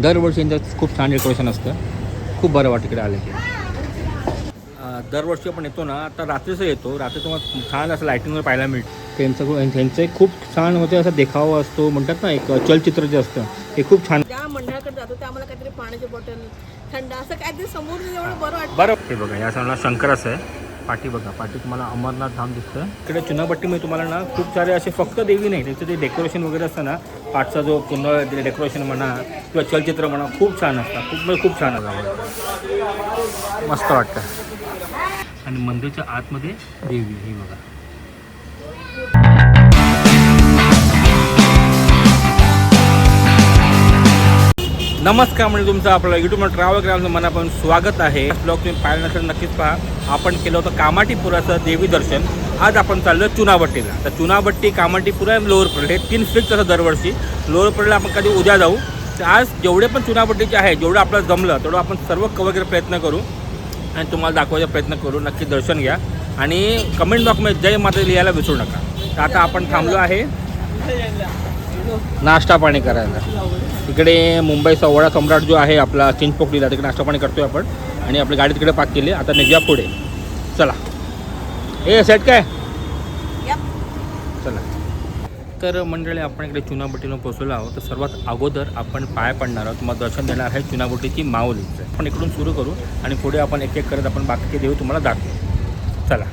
दरवर्षी यांचं खूप छान डेकोरेशन असतं. खूप बरं वाटतं इकडे आलं की. दरवर्षी आपण येतो ना आता रात्रीचं येतो. रात्री तुम्हाला छान असं लायटिंगवर पाहायला मिळतं. त्यांचं खूप- त्यांचं एक खूप छान होते असं देखावा असतो. म्हणतात ना एक चलचित्र जे असतं हे खूप छान ज्या मंडळाकडे जातो त्या आम्हाला काहीतरी पाण्याची बॉटल थंड असं काहीतरी समोर एवढं बरं वाटतं. बरं. हे बघा या सणाला शंकरच आहे. पाठी बघा पाठी तुम्हाला अमरनाथ धाम दिसतं इकडे चुनाभट्टीमध्ये तुम्हाला ना खूप सारे असे फक्त देवी नाही त्याचं ते डेकोरेशन वगैरे असतं ना पाठचा जो पूर्ण डेकोरेशन म्हणा किंवा चलचित्र म्हणा खूप छान असतं खूप म्हणजे खूप छान असतं मस्त वाटतं. आणि मंदिरच्या आतमध्ये देवी ही बघा. नमस्कार म्हणजे तुमचं आपलं युट्यूबवर ट्रॅव्हल करायचं मनापासून स्वागत आहे. ब्लॉग तुम्ही पाहिलं नसेल नक्कीच पहा. आपण केलं होतं कामाटीपुराचं देवी दर्शन. आज आपण चाललो चुनाभट्टीला तर चुनाभट्टी कामाटीपुरा आणि लोअर परेल हे तीन फिक्स असं दरवर्षी. लोअर परेलला आपण कधी उद्या जाऊ. तर आज जेवढे पण चुनाभट्टीचे आहे जेवढं आपल्याला जमलं तेवढं आपण सर्व कवर करायचा प्रयत्न करू. आणि तुम्हाला दाखवायचा प्रयत्न करू. नक्की दर्शन घ्या. आणि कमेंट बॉक्समध्ये जय माता लिहायला विसरू नका. तर आता आपण थांबलो आहे. नाश्ता पाणी करायला. इकडे मुंबईचा वडा सम्राट जो आहे आपला चिंचपोकलीला तिकडे नाश्ता पाणी करतोय आपण. आणि आपली गाडी तिकडे पाक केली. आता निघूया पुढे. चला. ए सेट काय. चला. तर मंडळी आपण इकडे चुनाबट्टीला पोहोचलो आहोत. तर सर्वात अगोदर आपण पाय पडणार आहोत. मग दर्शन देणार आहे चुनाबट्टीची माऊलीचं. आपण इकडून सुरू करू आणि पुढे आपण एक एक करत आपण बाकीचे देऊ तुम्हाला दाखवू. चला.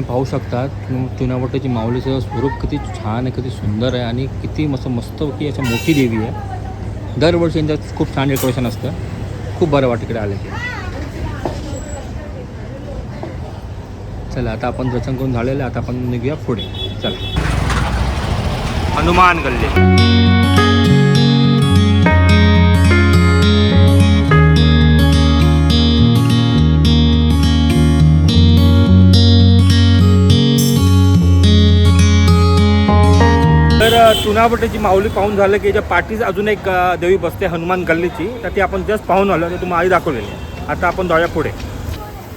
तुम्ही पाहू शकता चु- चुनावट्याची माऊलीचं स्वरूप किती छान आहे किती सुंदर आहे आणि किती मस्त मस्त की अशा मोठी देवी आहे. दरवर्षी यांच्यात खूप छान डेकोरेशन असतं. खूप बरं वाटतं इकडे आलं की. चला आता आपण दर्शन करून झालेलं आता आपण निघूया पुढे. चला. हनुमान गल्ली. तर चुनावटेची चुनाभट्टीची माऊली पाहून झालं की याच्या पाठीच अजून एक देवी बसते हनुमान गल्लीची तर ती आपण जस्ट पाहून आलो ते तुम्हाला आधी दाखवलेली आहे. आता आपण जाऊया पुढे.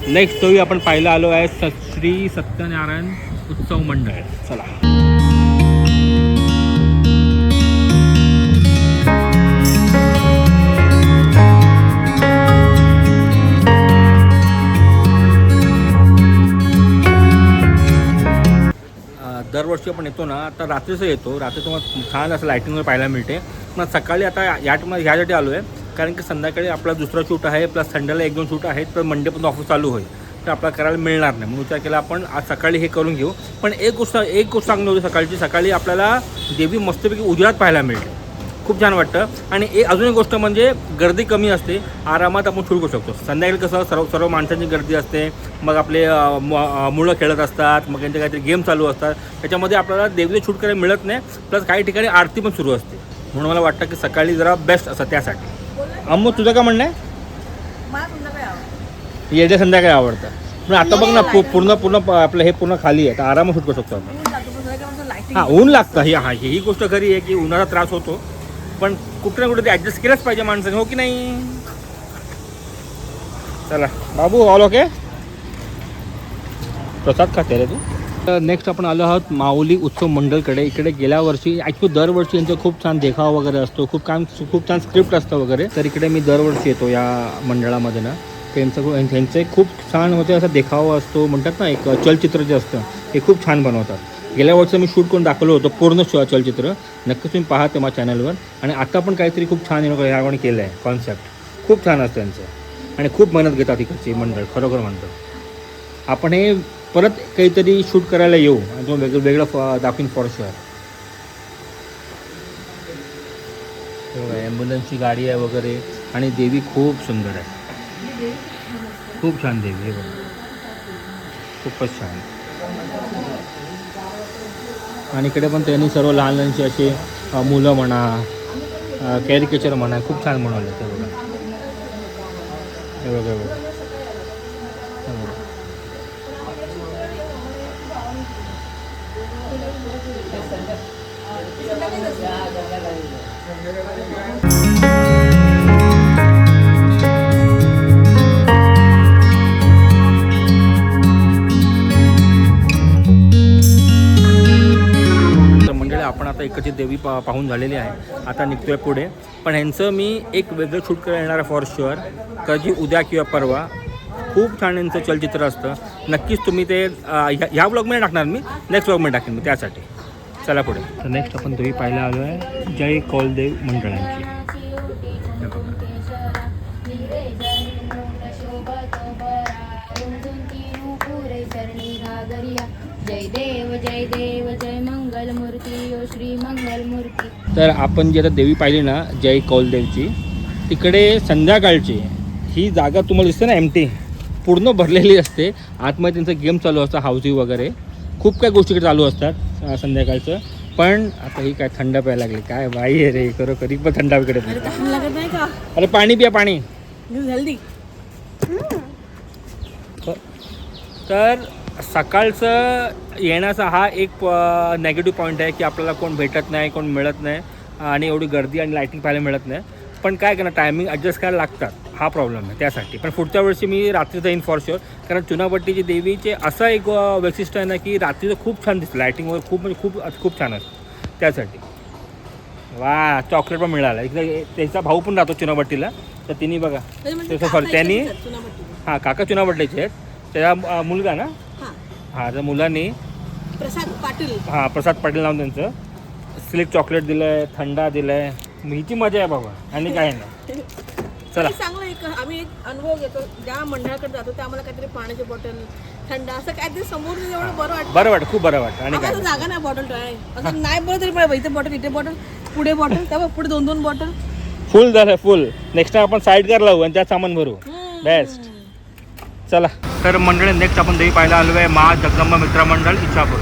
नेक्स्ट देवी आपण पाहायला आलो आहे स श्री सत्यनारायण उत्सव मंडळ. चला. दरवर्षी आपण येतो ना आता रात्रीचं येतो. रात्री तुम्हाला छान असं लायटिंगवर पाहायला मिळते. पण सकाळी आता या मध्ये ह्यासाठी आलो आहे कारण की संध्याकाळी आपला दुसरा शूट आहे प्लस संडेला एक दोन शूट आहेत तर मंडे पण ऑफिस चालू होईल. तर आपल्याला करायला मिळणार नाही. म्हणून विचार केला आपण आज सकाळी हे करून घेऊ. पण एक गोष्ट एक गोष्ट सांगणं होती सकाळची. सकाळी आपल्याला देवी मस्तपैकी उजळात पाहायला मिळते. खूप छान वाटतं. आणि एक अजून एक गोष्ट म्हणजे गर्दी कमी असते. आरामात आपण सुरू करू शकतो. संध्याकाळी कसं सर्व सर्व माणसांची गर्दी असते. मग आपले मुलं खेळत असतात. मग त्यांचे काहीतरी गेम चालू असतात. त्याच्यामध्ये आपल्याला देवीचं शूट करायला मिळत नाही. प्लस काही ठिकाणी आरती पण सुरू असते. म्हणून मला वाटतं की सकाळी जरा बेस्ट असं त्यासाठी. अम्मू तुझं काय म्हणणं आहे? येते संध्याकाळी आवडतं. पण आता बघ ना पू- पूर्ण पूर्ण आपलं हे पूर्ण खाली आहे. तर आरामात शूट करू शकतो आपण. हां ऊन लागतं. ही हां ही गोष्ट खरी आहे की उन्हाचा त्रास होतो. पण कुठं ना कुठं ते ॲडजस्ट केलंच पाहिजे माणसाने हो की नाही? चला. बाबू ऑल ओके प्रसाद खाते रे तू. नेक्स्ट आपण आलो आहोत माऊली उत्सव मंडळकडे. इकडे गेल्या वर्षी ॲक्च्युली दरवर्षी यांचं खूप छान देखावा वगैरे असतो खूप काम खूप छान स्क्रिप्ट असतं वगैरे. तर इकडे मी दरवर्षी येतो या मंडळामध्ये ना त्यांचं त्यांचे त्यांचं खूप छान होते असा देखावा असतो. म्हणतात ना एक चलचित्र जे असतं हे खूप छान बनवतात. गेल्या वर्षी मी शूट करून दाखवलं होतं पूर्ण चलचित्र. नक्कीच तुम्ही पाहा ते माझ्या चॅनलवर आणि आता पण काहीतरी खूप छान ह्या केलं आहे कॉन्सेप्ट खूप छान असतं त्यांचं. आणि खूप मेहनत घेतात इकडची मंडळ खरोखर म्हणतो. आपण हे परत काहीतरी शूट करायला येऊ. आणि तो वेगळं वेगळं फ- दाखवीन फॉर शुअर ॲम्ब्युलन्सची गाडी आहे वगैरे. आणि देवी खूप सुंदर आहे. खूप छान देवी आहे खूपच छान. आणि इकडे पण त्यांनी सर्व लहान लहानशी अशी मुलं म्हणा कॅरिकेचर म्हणा खूप छान बनवले ते बघा हे बघा. हे बघा. आता इकडची देवी पा पाहून झालेली आहे. आता निघतोय पुढे. पण ह्यांचं मी एक वेगळं शूट करायला येणार आहे फॉर शुअर कधी उद्या किंवा परवा खूप छान यांचं चलचित्र असतं. नक्कीच तुम्ही ते ह्या ह्या ब्लॉगमध्ये टाकणार मी. नेक्स्ट ब्लॉगमध्ये टाकेन मी त्यासाठी. चला पुढे. तर नेक्स्ट आपण देवी पाहायला आलो आहे. जय कौलदेव मंडळांची. हे बघा. जय देव जय देव जय मंगल मूर्ती ओ श्री मंगल मूर्ती तर आपण जी आता देवी पाहिली ना जय कौलदेवची तिकडे संध्याकाळची ही जागा तुम्हाला दिसते ना एम टी पूर्ण भरलेली असते. आतमध्ये त्यांचं गेम चालू असतं हाऊसी वगैरे. खूप काही गोष्टी इकडे चालू असतात संध्याकाळचं. पण आता ही काय थंड प्यायला लागली. काय बाई आहे रे खरं कधी पण थंड का? अरे पाणी पिया पाणी. हेल्दी तर सकाळचं येण्याचा हा एक नेगेटिव्ह पॉईंट आहे की आपल्याला कोण भेटत नाही कोण मिळत नाही आणि एवढी गर्दी आणि लाईटिंग पाहायला मिळत नाही. पण काय करणार टायमिंग ॲडजस्ट करायला लागतात. हा प्रॉब्लेम आहे त्यासाठी. पण पुढच्या वर्षी मी रात्री जाईन फॉर शुअर कारण चुनापट्टीची देवीचे असं एक वैशिष्ट्य आहे ना की रात्रीचं खूप छान दिसतं. लाईटिंग वगैरे खूप म्हणजे खूप खूप छान असतं. त्यासाठी. वा चॉकलेट पण मिळालं. इकडे त्याचा भाऊ पण राहतो चुनापट्टीला. तर तिने बघा. सॉरी त्यांनी हां काका चुनापट्टीचे आहेत. त्याचा अं, मुलगा ना? हा. हां त्या मुलांनी प्रसाद पाटील. हां प्रसाद पाटील नाव त्यांचं. स्लिक चॉकलेट दिलं आहे थंडा दिलं आहे हिची मजा आहे बाबा आणि काय नाही. चला. चांगलं एक आम्ही एक अनुभव घेतो. ज्या मंडळाकडे जातो त्या आम्हाला काहीतरी पाण्याची बॉटल थंड असं काहीतरी समोर एवढं बरं वाटतं. बरं वाटतं खूप बरं वाटतं आणि काय जागा नाही बॉटल असं नाही बोलत तरी पण इथे बॉटल इथे बॉटल पुढे बॉटल तेव्हा पुढे दोन दोन बॉटल फुल झालं फुल नेक्स्ट टाइम आपण साईड कार लावू आणि त्यात सामान भरू. बेस्ट चला. तर मंडळी नेक्स्ट आपण देवी पाहायला आलो आहे मा जगदंबा मित्रमंडळ इच्छापूर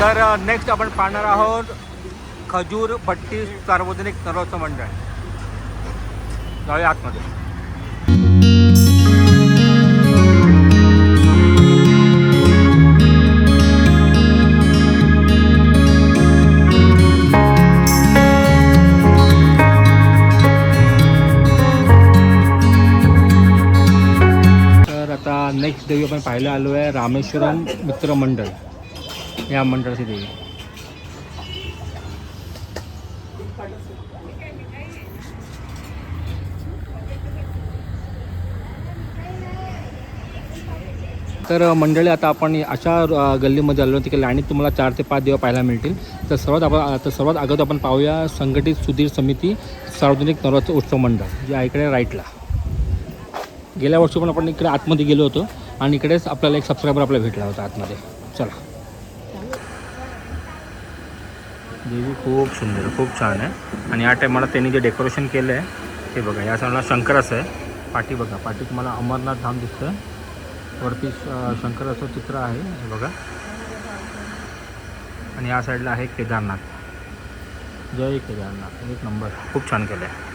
तर uh, नेक्स्ट आपण पाहणार आहोत खजूर भट्टी सार्वजनिक नरोत्सव मंडळ. जाऊया आतमध्ये. एक देवी आपण पाहायला आलो आहे रामेश्वरम मित्र मंडळ या मंडळाची देवी. तर मंडळी आता आपण अशा गल्लीमध्ये आलो तिकडे आणि तुम्हाला चार ते पाच देव पाहायला मिळतील. तर सर्वात आपण तर सर्वात अगोदर आपण पाहूया संघटित सुधीर समिती सार्वजनिक नवरात्र उत्सव मंडळ जे इकडे राईटला. गेल्या वर्षी पण आपण इकडे आतमध्ये गेलो होतो. आणि इकडेच आपल्याला एक सबस्क्रायबर आपल्याला भेटला होता आतमध्ये. चला. देवी खूप सुंदर खूप छान आहे. आणि या टायमाला त्यांनी जे डेकोरेशन केलं आहे ते बघा या साईडला शंकराचं आहे. पाठी बघा पाठी तुम्हाला अमरनाथ धाम दिसतं वरती शंकराचं चित्र आहे हे बघा. आणि या साईडला आहे केदारनाथ. जय केदारनाथ एक नंबर खूप छान केलं आहे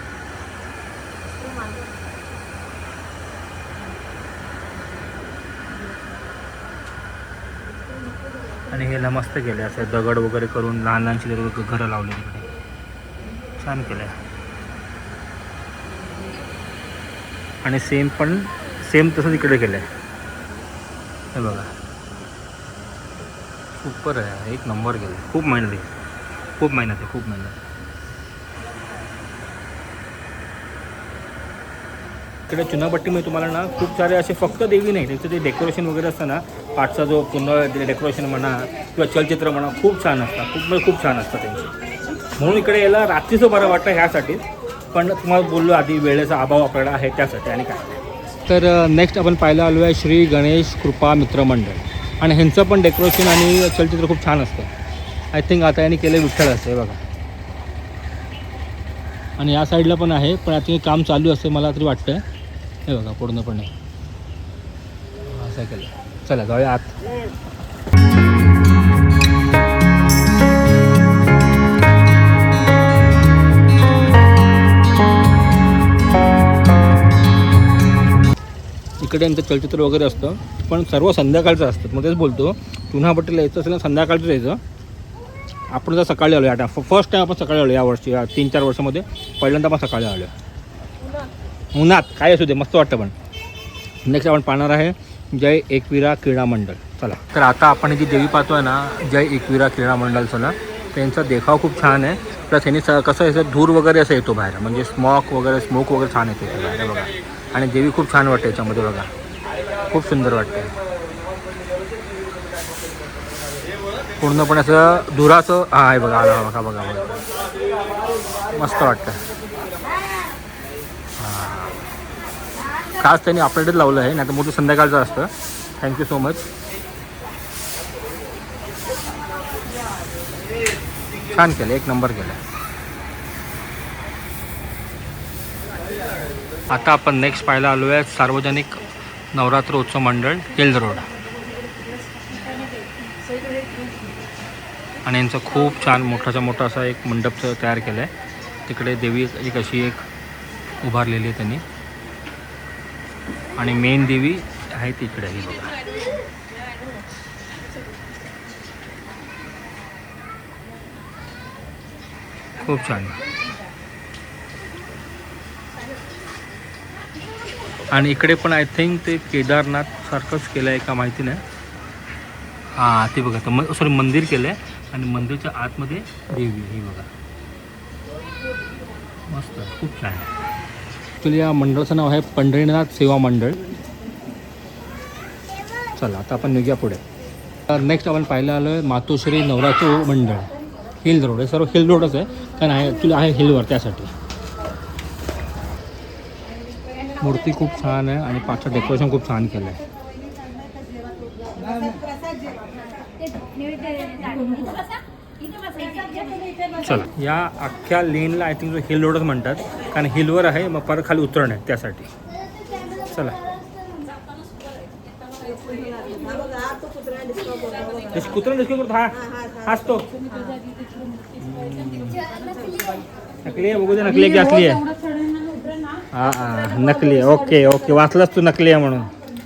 आणि हे मस्त केले असं दगड वगैरे करून लहान लहानशी दगड घरं लावले तिकडे. छान केलं आहे आणि सेम पण सेम तसंच इकडे केलं आहे हे बघा. सुपर आहे. एक नंबर केलं खूप मेहनत आहे. खूप मेहनत आहे. खूप मेहनत इकडे चुनापट्टीमध्ये तुम्हाला ना खूप सारे असे फक्त देवी नाही त्याचं ते डेकोरेशन वगैरे असतं ना पाठचा जो पूर्ण डेकोरेशन म्हणा किंवा चलचित्र म्हणा खूप छान असतात. खूप म्हणजे खूप छान असतं त्यांचे. म्हणून इकडे यायला रात्रीचं बरं वाटतं ह्यासाठीच पण तुम्हाला बोललो आधी वेळेचा अभाव आपल्याला आहे त्यासाठी आणि काय. तर नेक्स्ट आपण पाहायला आलो आहे श्री गणेश कृपा मित्रमंडळ आणि ह्यांचं पण डेकोरेशन आणि चलचित्र खूप छान असतं. आय थिंक आता यांनी केलं विठ्ठल असतं बघा. आणि या साईडला पण आहे पण आता हे काम चालू असते मला तरी वाटतं हे बघा पूर्णपणे. असं केलं. चला जाऊया आत इकडे यांचं चलचित्र वगैरे असतं पण सर्व संध्याकाळचं असतं. मग तेच बोलतो पुन्हा पटेल यायचं असेल ना संध्याकाळचं यायचं आपण जर सकाळी आलो आता फर्स्ट टाईम आपण सकाळी आलो या वर्षी या तीन चार वर्षामध्ये पहिल्यांदा आपण सकाळी आलो उन्हात. काय असू दे मस्त वाटतं पण. नेक्स्ट आपण पाहणार आहे जय एकविरा क्रीडा मंडळ. चला. तर आता आपण जी देवी पाहतोय ना जय एकविरा क्रीडा मंडळचं ना त्यांचा देखाव खूप छान आहे. प्लस यांनी स कसं याचं धूर वगैरे असं येतो बाहेर. म्हणजे स्मॉक वगैरे स्मोक वगैरे छान येतो इथे बाहेर बघा. आणि देवी खूप छान वाटते याच्यामध्ये बघा. खूप सुंदर वाटते. पूर्णपणे असं धुराचं हा आहे बघा आला बघा बघा बघा. मस्त वाटतं. खास त्यांनी आपल्याकडेच लावलं आहे नाही तर मोठं संध्याकाळचं असतं. थँक्यू सो मच छान केलं एक नंबर केलं. आता आपण नेक्स्ट पाहायला आलो आहे सार्वजनिक नवरात्र उत्सव मंडळ केल्द रोड आणि यांचं खूप छान मोठाचा मोठा असा एक मंडपचं तयार केलं आहे तिकडे देवी एक अशी एक उभारलेली आहे त्यांनी. आणि मेन देवी आहे तिकडे ही बघा. खूप छान. आणि इकडे पण आय थिंक ते केदारनाथ सारखंच केलं आहे का माहिती नाही. हां ते बघा तर सॉरी मंदिर केलं आहे आणि मंदिरच्या आतमध्ये देवी ही बघा. मस्त खूप छान. ॲक्च्युली या मंडळाचं नाव आहे पंढरीनाथ सेवा मंडळ. चला आता आपण निघूया पुढे. तर नेक्स्ट आपण पाहायला आलो आहे मातोश्री नवरात्र मंडळ. हिल रोड हे सर्व हिल रोडच आहे कारण आहे ॲक्च्युली आहे हिलवर त्यासाठी. मूर्ती खूप छान आहे आणि पाचचं डेकोरेशन खूप छान केलं आहे चला या अख्ख्या लेनला आय थिंक हिल रोडच म्हणतात कारण हिलवर आहे मग परत खाली उतरण आहे त्यासाठी. चला. कुत्रा disturb होतो, हा बघा. जशी कुत्रा डिस्को करतो हा. हाच तो नकली आहे बघू दे नकली आहे की असली आहे. हा हा नकली आहे. ओके ओके वाचलाच तू नकली आहे म्हणून.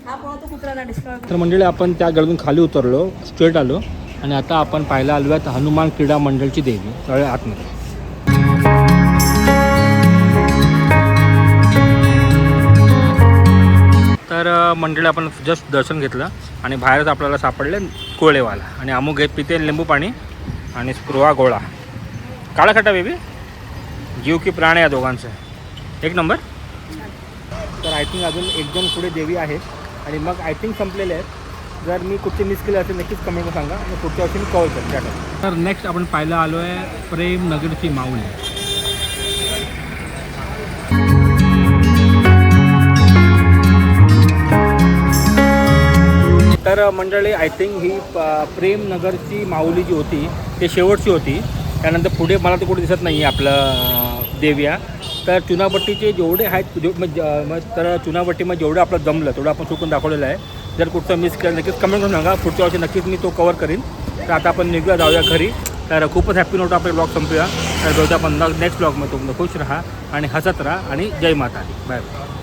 हा तर मंडळी आपण त्या गडून खाली उतरलो स्ट्रेट आलो. आणि आता आपण पाहायला आलो आहेत हनुमान क्रीडा मंडळची देवी तळे आतमध्ये. तर मंडळी आपण जस्ट दर्शन घेतलं आणि बाहेरच आपल्याला सापडले कोळेवाला. आणि अमुक घेत पिते लिंबू पाणी आणि स्पृहा गोळा. काळा खटा बेबी? जीव की प्राण या दोघांचं. एक नंबर? तर आय थिंक अजून एक दोन पुढे देवी आहेत. आणि मग आय थिंक संपलेले आहेत. जर मी कुठचे मिस केले असेल नक्कीच कमेंटमध्ये सांगा. आणि पुढच्या वर्षी मी कॉल करेन तर नेक्स्ट आपण पाहायला आलो आहे प्रेम नगरची माऊली. तर मंडळी आय थिंक ही प- प्रेम नगरची माऊली जी होती ते शेवटची होती. त्यानंतर पुढे मला तर कुठे दिसत नाही आहे आपलं देव्या. तर चुनापट्टीचे जेवढे आहेत जे- मग ज- मग तर चुनापट्टीमध्ये जेवढं आपलं जमलं तेवढं आपण चुकून दाखवलेलं आहे. जर कुठचं मिस केलं नक्कीच कमेंट करून सांगा. पुढच्या वर्षी नक्कीच मी तो कवर करीन. तर आता आपण निघूया जाऊया घरी. तर खूपच हॅपी नोट आपले ब्लॉग संपूया. तर जाऊया आपण नेक्स्ट ब्लॉगमध्ये तुम्ही खुश राहा आणि हसत राहा आणि जय माता बाय बाय